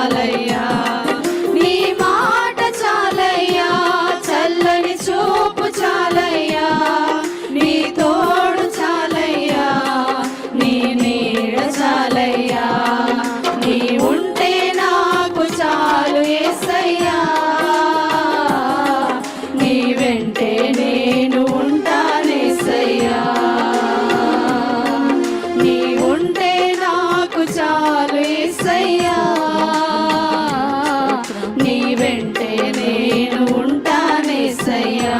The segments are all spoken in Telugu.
மாலைய వెంటే నేను ఉంటానేసయ్యా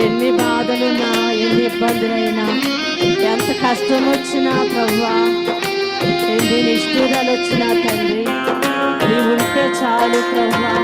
ఎన్ని బాధలున్నా ఎన్ని ఇబ్బందులైనా ఎంత కష్టం వచ్చినా ప్రభా ఎన్ని నిష్ఠూరాలు వచ్చినా తండ్రి ఉంటే చాలు ప్రభా.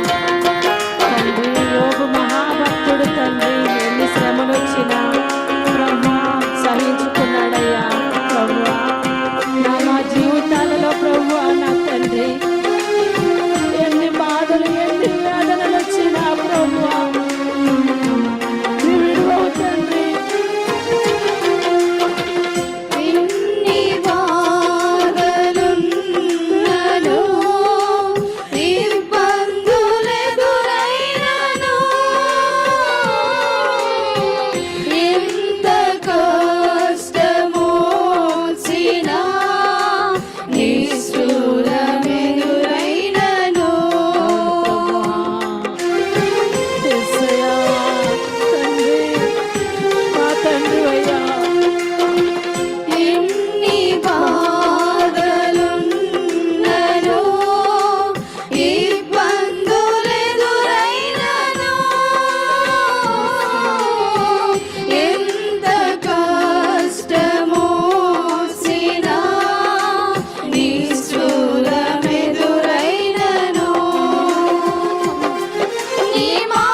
Fatima.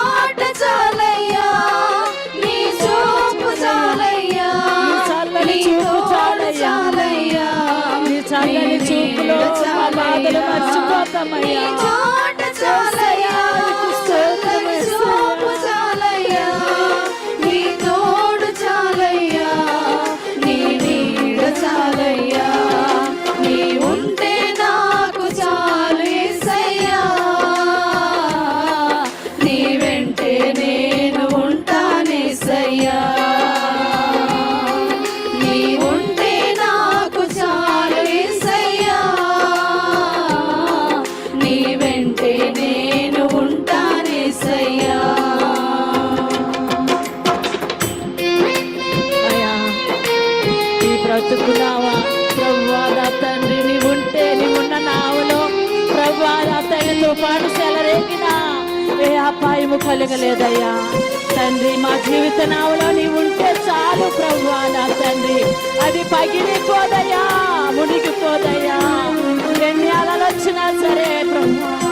ఇస్రాయల్ పాటు సెలరేగిన ఏ అపాయము కలగలేదయ్యా. తండ్రి మా జీవిత నావలో నీ ఉంటే చాలు ప్రభు నా తండ్రి. అది పగిలిపోదయ్యా మునిగిపోదయ్యా. ఎన్ని అలలు వచ్చినా సరే ప్రభు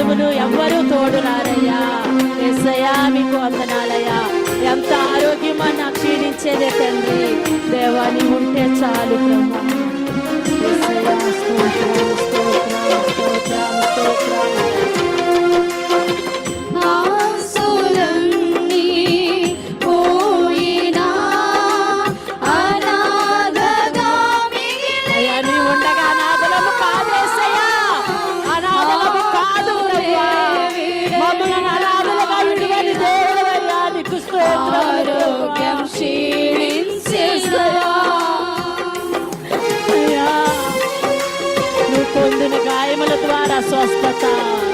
వాదములు ఎవ్వరూ తోడు abraço ao hospital.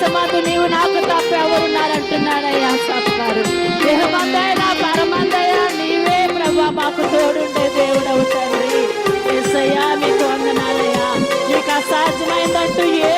దేశమందు నీవు నాకు తప్ప ఎవరున్నారంటున్నాడయ్యా సాపు పరమందయ్యా నీవే ప్రభా మాకు తోడుండే దేవుడు అవుతండి ఎస్సయ్యా మీకు వందనాలయ్యా. మీకు అసాధ్యమైందంటూ ఏ